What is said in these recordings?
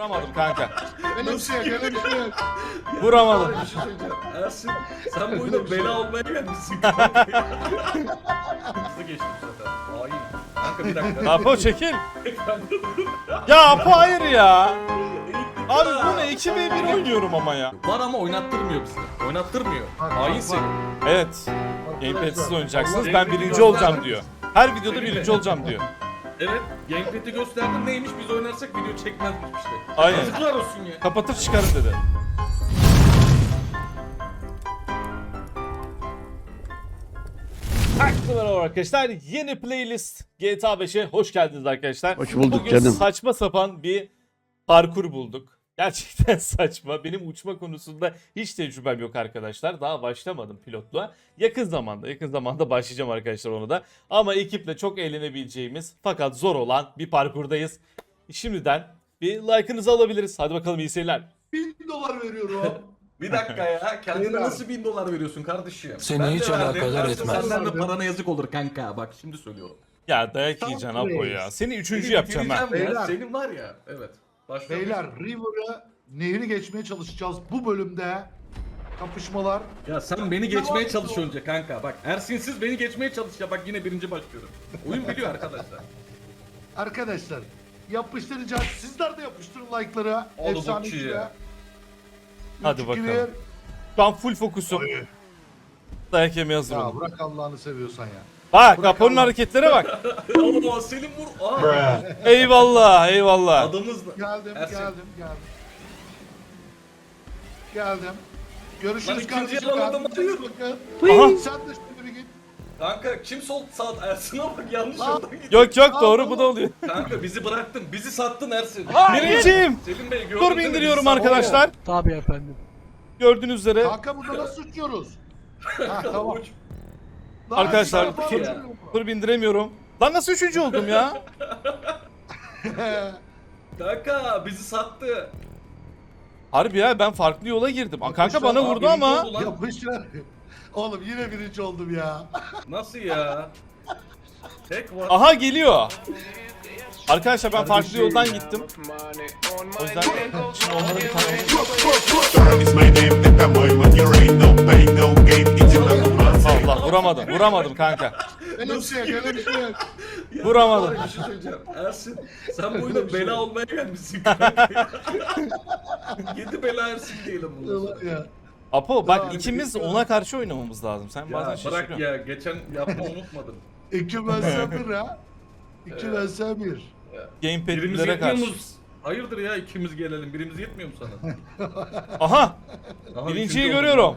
Vuramadım kanka. Öyle bir şey yok, öyle bir şey yok. Vuramadım. Şey. Ersin sen bu oyuna bela olmaya gelmişsin kanka. Hızlı geçti bu sefer. Hain. Kanka bir dakika. Apo çekil. Ya Apo hayır ya. Abi ya. bu ne? 2v1 oynuyorum ama ya. Var ama oynattırmıyor bizi. Oynattırmıyor. Hainsin. Evet. Gamepad'siz oynayacaksınız. Ben birinci olacağım diyor. Her videoda birinci olacağım diyor. Evet. Gamepad'i gösterdim neymiş biz oynarsak video çekmezmiş işte. Aynen. Yazıklar olsun ya. Kapatır çıkarım dedi. Herkese merhaba arkadaşlar. Yeni playlist GTA 5'e hoş geldiniz arkadaşlar. Hoş bulduk Bugün canım. saçma sapan bir parkur bulduk. Gerçekten saçma. Benim uçma konusunda hiç tecrübem yok arkadaşlar. Daha başlamadım pilotluğa. Yakın zamanda, yakın zamanda başlayacağım arkadaşlar onu da. Ama ekiple çok eğlenebileceğimiz fakat zor olan bir parkurdayız. Şimdiden bir like'ınızı alabiliriz. Hadi bakalım iyi seyirler. Bin dolar veriyorum. Bir dakika ya. Kendine nasıl bin dolar veriyorsun kardeşim? Seni Ben de hiç verdim. alakadar etmez. Senden de parana yazık olur kanka. Bak şimdi söylüyorum. Ya dayak yiyeceksin Apo ya. Seni üçüncü yapacağım ha. bitireceğim ya. Beyler. Senin var ya. Evet. Başlıyorum. Beyler River'ı nehri geçmeye çalışacağız. Bu bölümde kapışmalar. Ya sen beni geçmeye çalış önce kanka. Bak Ersinsiz beni geçmeye çalış ya. Bak yine birinci başlıyorum. Oyun biliyor arkadaşlar. Arkadaşlar yapıştıracağız. Sizler de yapıştırın like'ları. Oldu Efsane. Hadi Üç, bakalım. bir. Şu an full fokusum. Dayak yemeye hazırım. Ya bırak Allah'ını seviyorsan ya. Bak bırak Apo'nun Allah. hareketlere bak. Oo Selim vur. Aa. eyvallah eyvallah. Adamız da. Geldim, Ersin. geldim, geldim. Geldim. Lan Görüşürüz ikinciye kardeşim. iyi hayır. bakın. Aha. Sen de şimdi bir git. Kanka kim sol sağ Ersin'e bak yanlış yoldan gitti. Yok yok doğru bu da oluyor. Kanka bizi bıraktın. Bizi sattın Ersin. Birinciyim. Selim Bey gördün Dur değil mi? bindiriyorum Bizi sattın. arkadaşlar. Tabii efendim. Gördüğünüz üzere. Kanka burada nasıl uçuyoruz? ha tamam. Uç. Arkadaşlar, sen tur- bana- Dur bindiremiyorum. Lan nasıl üçüncü oldum ya? Kanka bizi sattı. Harbi ya ben farklı yola girdim. Aa, Kanka bana Aa, vurdu birinci ama. oldu lan. Yapışlar. Oğlum yine birinci oldum ya. Nasıl ya? Tek var. Aha geliyor. Arkadaşlar ben farklı yoldan gittim. O yüzden şimdi onları bir my name, vuramadım vuramadım kanka. Öyle bir şey yok, öyle bir şey yok. Ya, vuramadım. Bir şey söyleyeceğim. Ersin sen bu oyuna bela olmaya gelmişsin kanka. Yedi bela Ersin diyelim. Ulan ya. Apo bak ikimiz ona karşı oynamamız lazım. Sen bazen Ya bırak şaşırıyorsun. ya geçen yapma unutmadım. İki vs bir ha. İki vs bir. Birimiz Gamepad'lere yetmiyor karşı. mu? Hayırdır ya ikimiz gelelim. Birimiz yetmiyor mu sana? Aha Aha, birinciyi üçüncü görüyorum.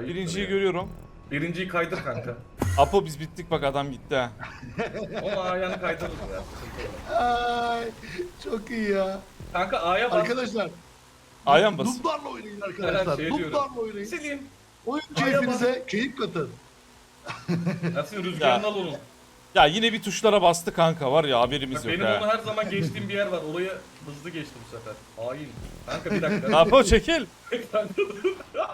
Birinciyi ya. görüyorum. Birinciyi kaydır kanka. Apo biz bittik bak adam gitti ha. Ama ayağını kaydırırız ya. sıkıntı olmaz. Ay çok iyi ya. Kanka A'ya bas. Arkadaşlar. Ayağım bas. Nublarla oynayın arkadaşlar. şey diyorum. Nublarla oynayın. Selim. Oyun keyfinize keyif katın. Ersin rüzgarını al onu. Ya yine bir tuşlara bastı kanka var ya haberimiz yok Benim onu ha. her zaman geçtiğim bir yer var. Oraya hızlı geçti bu sefer. Hain. Kanka bir dakika. Apo çekil. Kanka.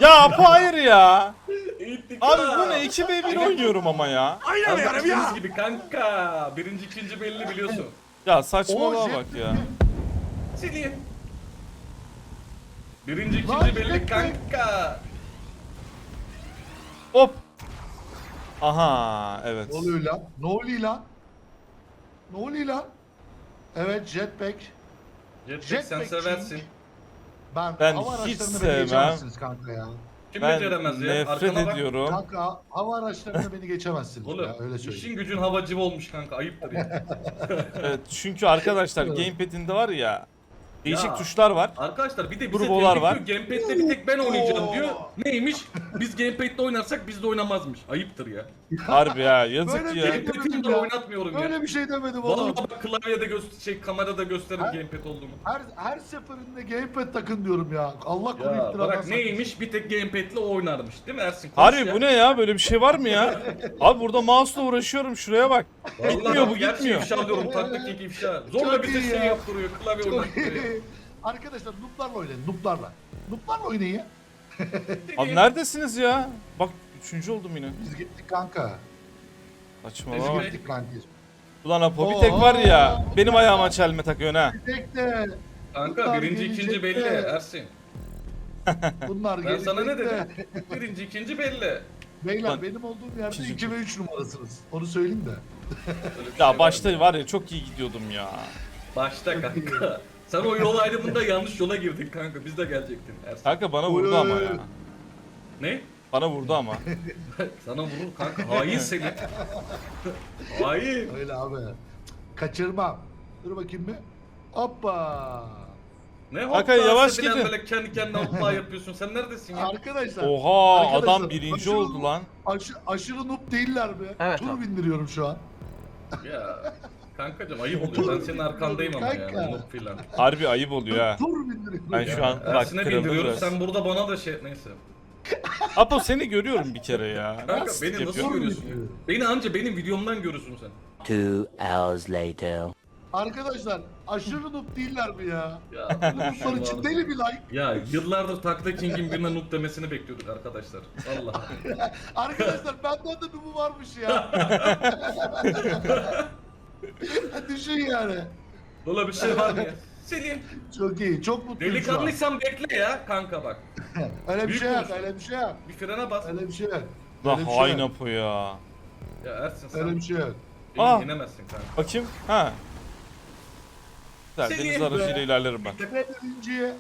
Ya Apo hayır ya. Eğittik Abi ha. bu ne 2v1 oynuyorum ama ya. Aynen ya. gibi kanka. Birinci ikinci belli biliyorsun. Ya saçmalığa bak ya. Selim. Birinci Lan ikinci belli kanka. Hop. Aha evet. Ne oluyor lan? Ne oluyor lan? Ne oluyor lan? Evet jetpack. Jetpack Jetpack sen seversin. Ben, Ben hava hiç araçlarını beni sevmem. geçemezsiniz kanka ya. Kim Ben beceremez ya? nefret Arkana bak. ediyorum. Kanka hava araçlarını beni geçemezsiniz Oğlum ya öyle söyleyeyim. işin gücün havacı olmuş kanka ayıptır ya. Evet çünkü arkadaşlar gamepad'inde var ya değişik Ya. tuşlar var. Arkadaşlar bir de bize Turbolar var. diyor, Gamepad'de bir tek ben oynayacağım diyor. Neymiş? Biz Gamepad'de oynarsak biz de oynamazmış. Ayıptır ya. Harbi ya yazık Böyle ya. bir- Gamepad'imde ya. oynatmıyorum ya. Öyle bir şey demedim oğlum. Vallahi bak klavyede göster şey kamerada gösteririm Ha? gamepad olduğumu. Her, her seferinde gamepad takın diyorum ya. Allah koru Ya iftiradan saklasın. neymiş bir tek gamepad'le oynarmış değil mi Ersin? Konuş Harbi ya. bu ne ya böyle bir şey var mı ya? Abi burada mouse'la uğraşıyorum şuraya bak. Vallahi Gitmiyor bu, bak, gerçeği gitmiyor. ifşa alıyorum taktik ifşa. Zorla Çok bize iyi şey ya. yaptırıyor klavye iyi. Arkadaşlar nooblarla oynayın nooblarla. Nooblarla oynayın ya. Abi neredesiniz ya? Bak üçüncü oldum yine. Biz gittik kanka. Saçmalama. Biz Biz gittik kanki. Ulan Apo bir tek var ya benim ayağıma çelme takıyorsun ha. Bir tek de Kanka Bunlar birinci ikinci belli gelecekte. Ersin. Bunlar Ben sana ne dedim? Birinci ikinci belli. Beyler Lan- benim olduğum yerde İkinci 2 ve 3 numarasınız. Onu söyleyeyim de. Öyle bir şey Ya var başta mı? var ya çok iyi gidiyordum ya. Başta kanka. Sen o yol ayrımında yanlış yola girdin kanka. Biz de gelecektin Ersin. Kanka bana vurdu ama ya. Ne? Bana vurdu ama. Sana vurur kanka. Hain seni. Hain. Öyle abi. Kaçırmam. Dur bakayım bir. Hoppa. Ne Kanka, hoppa yavaş gidin. böyle kendi kendine hoppa yapıyorsun. Sen neredesin ya? Arkadaşlar. Oha Arkadaşlar, adam birinci aşırı- oldu lan. Aşı, aşırı noob değiller mi? Evet Tur abi. bindiriyorum şu an. Ya. Kankacım ayıp oluyor. Ben senin arkandayım ama Kanka. yani. Filan. Harbi ayıp oluyor ha. Tur bindiriyorum. Ben ya. şu an bak Ersin'e kırıldım bindiriyoruz. biraz. Sen burada bana da şey neyse. Apo seni görüyorum bir kere ya. Kanka Nasıl beni nasıl yapıyorsun? görüyorsun? ya? Beni anca benim videomdan görürsün sen. Two hours later. Arkadaşlar aşırı noob değiller mi ya? Ya, Nooblar için deli bir like. ya yıllardır Takta King'in birine noob demesini bekliyorduk arkadaşlar. Allah. Arkadaşlar benden de noob'u varmış ya. Düşün yani. Böyle bir şey var mı ya? Selim. Çok iyi. Çok mutluyum şu an. Delikanlıysan bekle ya kanka bak. Öyle bir Büyük şey yok. Öyle bir şey yok. Bir frene bas. Öyle bir şey yok. Öyle bir şey hain yok. Apo ya. Ya Ersin sen Öyle bir şey yok. beni Aa. yenemezsin kanka. Bakayım. Ha. Güzel Seni deniz aracıyla ilerlerim ben. Ve birinci.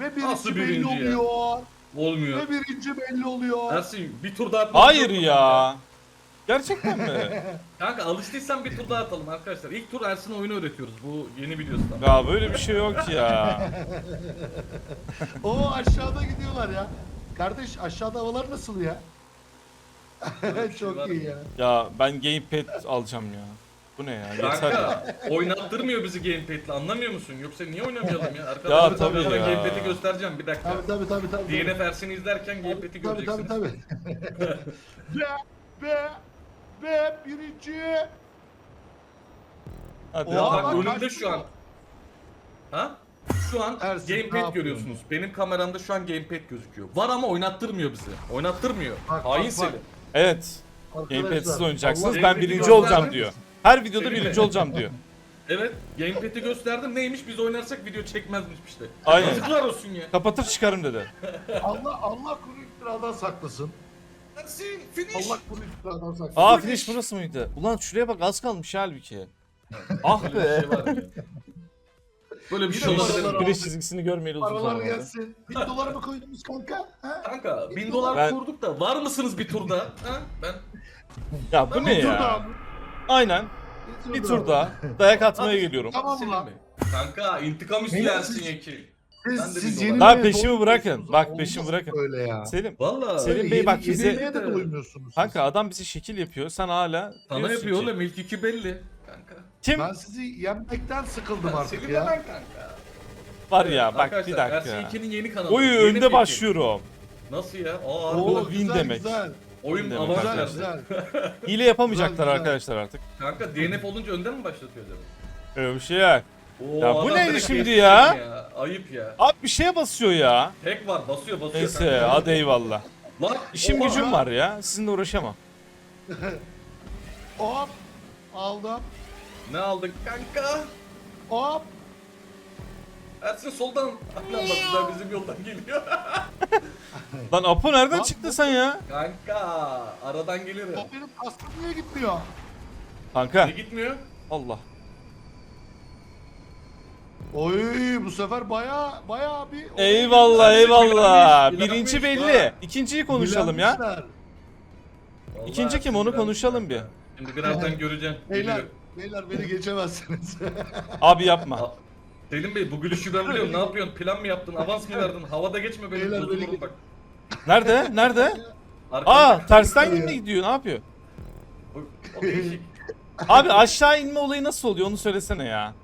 Ve Nasıl birinci belli birinci ya? oluyor. Olmuyor. Ve birinci belli oluyor. Ersin bir tur daha Hayır yok mu ya. Gerçekten mi? Kanka? Alıştıysan bir tur daha atalım arkadaşlar. İlk tur Ersin'e oyunu öğretiyoruz. Bu yeni biliyorsun tamam. Ya böyle bir şey yok ya. O aşağıda gidiyorlar ya. Kardeş aşağıda havalar nasıl ya? Böyle bir şey var Çok iyi mı? ya. Ya ben gamepad alacağım ya. Bu ne ya? Yeter ya. Kanka oynattırmıyor bizi gamepad'le anlamıyor musun? Yoksa niye oynamayalım ya? Arkadaşlar Ya tabii ya. gamepad'i göstereceğim bir dakika. Tabii tabii tabii tabii. DNF Ersin'i izlerken gamepad'i Tabii tabii göreceksiniz. tabii. Ve ve birinci. Hadi. Oha, Bak bak, önümde şu an. Ha? Şu an Ersin, ne gamepad yapıyorsun? görüyorsunuz. Benim kameramda şu an gamepad gözüküyor. Var ama oynattırmıyor bizi. Oynattırmıyor. Bak, Hain bak, Selim. bak. Evet. Arkadaşlar, Gamepad'siz oynayacaksınız. Allah- Ben birinci olacağım diyor. Her videoda Senin mi? birinci olacağım diyor. Evet, gamepad'i gösterdim. Neymiş? Biz oynarsak video çekmezmiş işte. Aynen. Yazıklar olsun ya. Kapatır çıkarım dedi. Allah Allah kuru iftiradan saklasın. Ersin, finish. Allah kuru iftiradan saklasın. Aa finish burası mıydı? Ulan şuraya bak az kalmış halbuki. Ah Böyle bir be. şey var ya. Böyle bir şey Yine olabilir. paralar- Finish çizgisini görmeyeli uzun Paralar zaman. gelsin. Bin dolar mı koydunuz kanka? Ha? Kanka 1000 dolar Ben- kurduk da var mısınız bir turda? Ha? Ben Ya bu ne ya? Aynen. Bir tur daha. Dayak atmaya geliyorum. Tamam Selim lan. Bey. Kanka intikam siz- Yeki. Siz, Ben de siz yeni peşimi bırakın. Bak, peşimi bırakın. Öyle ya. Selim. Valla. Selim Bey bak bize- de doymuyorsunuz siz. Kanka adam bize şekil yapıyor. Sen hala Sana diyorsun yapıyor ki- oğlum ilk iki belli. Kanka. Kim Ben sizi yenmekten sıkıldım artık Selim ya. hemen kanka. var ya bak Arkadaşlar, bir dakika. Ersin Yekin'in yeni kanalı. Oyu Yeni önde Peki. başlıyorum. Nasıl ya? Aa, Bu Oo, win güzel, demek. Güzel, oyun demek avans güzel. Hile yapamayacaklar Güzel, güzel. arkadaşlar artık. Kanka DNF olunca önden mi başlatıyor acaba? Öyle bir şey yok. Oo, Ya bu adam neydi direkt şimdi geçti ya? Ayıp ya. Abi bir şeye basıyor ya. Hack var basıyor basıyor. Neyse kanka. hadi eyvallah. Lan İşim oha. gücüm var ya. Sizinle uğraşamam. Hop. Aldım. Ne aldın kanka? Hop. Ersin soldan. Lan bak güzel bizim yoldan geliyor. Lan Apo nereden Lan- çıktın sen ya? kanka aradan geliyor ya. O benim kaskım niye gitmiyor? Kanka. Ne gitmiyor? Allah. Oy bu sefer baya baya bir... Eyvallah Ersin eyvallah. bilenmiş, Birinci belli. bak. İkinciyi konuşalım ya. Bilenmişler. Vallahi İkinci kim, onu konuşalım kanka. Şimdi birazdan göreceğim. Beyler, Geliyor. beyler beni geçemezsiniz. Abi yapma. Aa, Selim Bey bu gülüşü ben biliyorum. Ne yapıyorsun? Plan mı yaptın? Avans mı verdin? Havada geçme benim Beyler, bozulurum beni- bak. Nerede? Nerede? Arkamda- Aa tersten mi gidiyor? Ne yapıyor? O, o değişik. Abi aşağı inme olayı nasıl oluyor onu söylesene ya.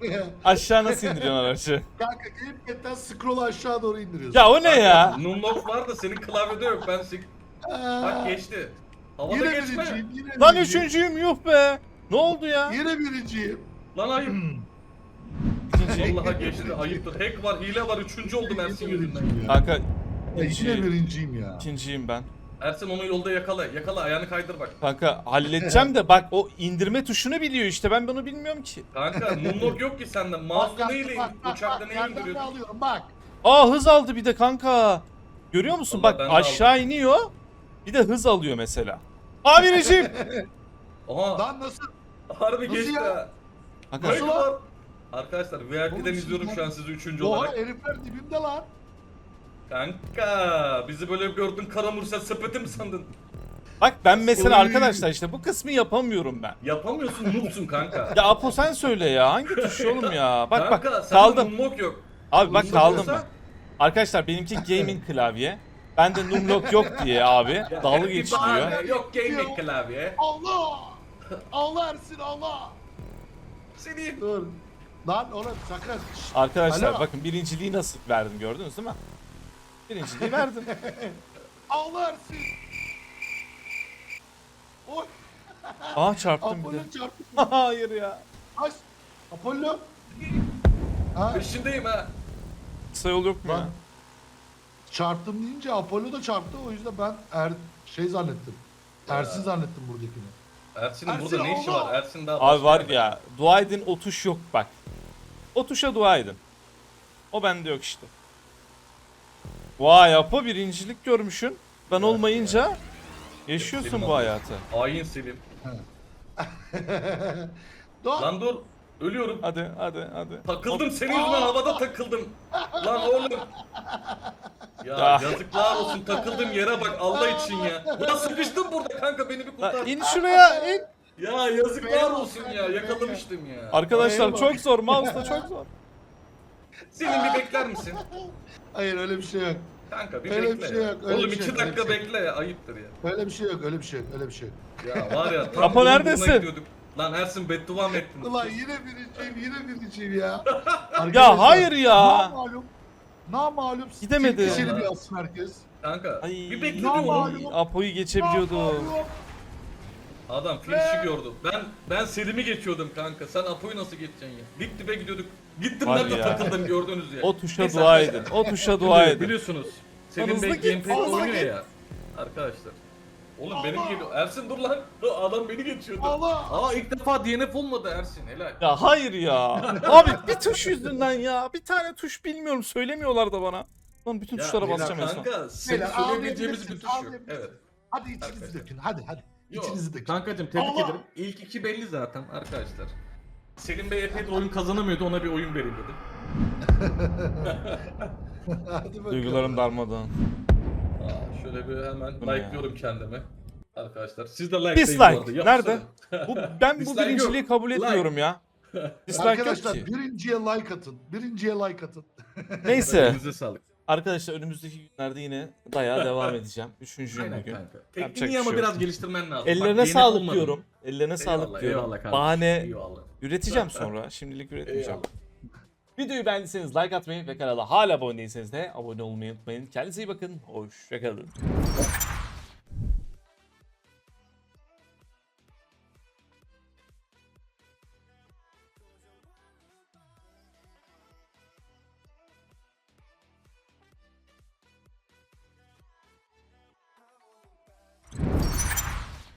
Aşağı nasıl indiriyorsun aracı? Kanka gamepad'den scroll'u aşağı doğru indiriyorsun. Ya o ne ya? Nunlock var da senin klavyede yok. Ben sik... Bak geçti. Havada Yine geçme. birinciyim, yine Lan birinciyim. üçüncüyüm yuh be. Ne oldu ya? Yine birinciyim. Lan ayıp. İkinci. Vallahi geçti. Ayıptır. Hack var, hile var. Üçüncü oldum Ersin yüzünden. Kanka Ya yine ikinci, birinciyim ya. ikinciyim ben. Ersin onu yolda yakala. Yakala ayağını kaydır bak. Kanka halledeceğim de bak o indirme tuşunu biliyor işte ben bunu bilmiyorum ki. Kanka moonwalk yok ki sende. Mouse'la bak, neyle bak, bak, neyle yerden de indiriyorsun? alıyorum bak. Aa hız aldı bir de kanka. Görüyor musun? Vallahi bak de aşağı iniyor. Bir de hız alıyor mesela. Amiriciğim. Aha Lan nasıl? harbi Nasıl geçti ya? ha. Kanka Nasıl lan? var? Arkadaşlar VIP'den Oğlum izliyorum şu an sizi üçüncü Oha olarak. herifler dibimde lan. Kanka bizi böyle gördün kara mursel sepeti mi sandın? bak ben mesela Oy. arkadaşlar işte bu kısmı yapamıyorum ben. Yapamıyorsun noobsun kanka. Ya Apo sen söyle ya hangi tuş oğlum ya? Bak kanka bak kaldım. moonwalk yok. Abi bak Moonwalk kaldım ben. Arkadaşlar benimki gaming klavye. Bende numlock yok diye abi. Ya, Dalga geçiliyor. Yok gaming klavye. Allah! Allah Ersin Allah! Seni Dur. Lan oğlum sakın. Arkadaşlar Alo. bakın birinciliği nasıl verdim gördünüz değil mi? Birinciliği verdim. Allah Ersin! Oy! Aa çarptım bir Apollo de. çarptı. Hayır ya. Aç. Apollo. Ha, peşindeyim ha. Kısa yol yok mu ya? Lan. çarptım deyince Apollo da çarptı. O yüzden ben er, şey zannettim. Ersin zannettim buradakini. Ersin'in Ersin, burada ne işi Allah! var? Ersin daha Abi başka var yerde. ya dua edin o tuş yok bak. O tuşa dua edin. O bende yok işte. Vay Apo birincilik görmüşsün. Ben olmayınca yaşıyorsun Selim bu hayatı. Hain Selim. Lan dur. Ölüyorum. Hadi hadi hadi. Takıldım senin yüzünden havada takıldım. Lan oğlum. Ya Ya. yazıklar olsun takıldım yere bak Allah için ya. Ulan sıkıştım burada kanka beni bir kurtar. Lan in şuraya in. Ya yazıklar olsun ya yakalamıştım ya. Arkadaşlar çok zor. Mouse'da çok zor. Senin bir bekler misin? Hayır öyle bir şey yok. Kanka bir Öyle bir bekle. şey yok, öyle Oğlum bir şey iki yok, öyle dakika bir şey bekle ya ayıptır ya. Öyle bir şey yok. Öyle bir şey yok. Öyle bir şey yok. Ya var ya tam Apo neredesin? gidiyorduk. Lan Ersin beddua mı ettin? Ulan yine birinciyim. Yine birinciyim ya. Ya hayır ya. Namalum. Namalum. Gidemedi. Tek kişili bir alsın herkes. Kanka Ay, bir bekle Ne diyorum. malum? Apo'yu geçebiliyordum. Adam finişi gördü. Ben ben Selim'i geçiyordum kanka. Sen Apo'yu nasıl geçeceksin ya? Dip dibe gidiyorduk. Gittim Var ben de ya. takıldım gördünüz ya. O tuşa Neyse dua arkadaşlar. edin. O tuşa dua edin. Biliyorsunuz. Selim hızlı Bey git, hızlı oynuyor git. ya. Arkadaşlar. Oğlum Allah. benim geliyor. Ersin dur lan. Adam beni geçiyordu. Allah. Aa ilk defa DNF olmadı Ersin. Helal. Ya hayır ya. Abi bir tuş yüzünden ya. Bir tane tuş bilmiyorum söylemiyorlar da bana. Lan bütün Ya, tuşlara beyler, basacağım en son. Kanka senin Beyler, söyleyebileceğimiz bir ağlayabilirsiniz, tuş yok. ağlayabilirsiniz. Evet. Hadi içinizi Arkadaşlar. dökün. Hadi hadi. Yok. İçinizi dökün. Kankacım tebrik Allah. ederim. İlk iki belli zaten arkadaşlar. Selim Bey epeydir oyun kazanamıyordu ona bir oyun vereyim dedim. hadi bakalım. Duygularım darmadan. Aa, şöyle bir hemen Bu ne ya? like'lıyorum kendimi. Arkadaşlar siz de like'layın bu Dislike. arada. Yapsana. Nerede? Bu, ben bu Dislike birinciliği yok. kabul Like. etmiyorum ya. Dislike yok Arkadaşlar ki. birinciye like atın. Birinciye like atın. Neyse. Elinize sağlık. Arkadaşlar önümüzdeki günlerde yine dayağa devam edeceğim. Üçüncü gün Aynen bugün. kanka. Yapacak Tekniği bir ama şey biraz geliştirmen lazım. Ellerine Bak, sağlık olmadın. diyorum. Ellerine sağlık Eyvallah, diyorum. eyvallah kardeşim, Bahane Eyvallah. Üreteceğim sonra. Şimdilik üretmeyeceğim. Videoyu beğendiyseniz like atmayı ve kanala hala abone değilseniz de abone olmayı unutmayın. Kendinize iyi bakın. Hoşçakalın.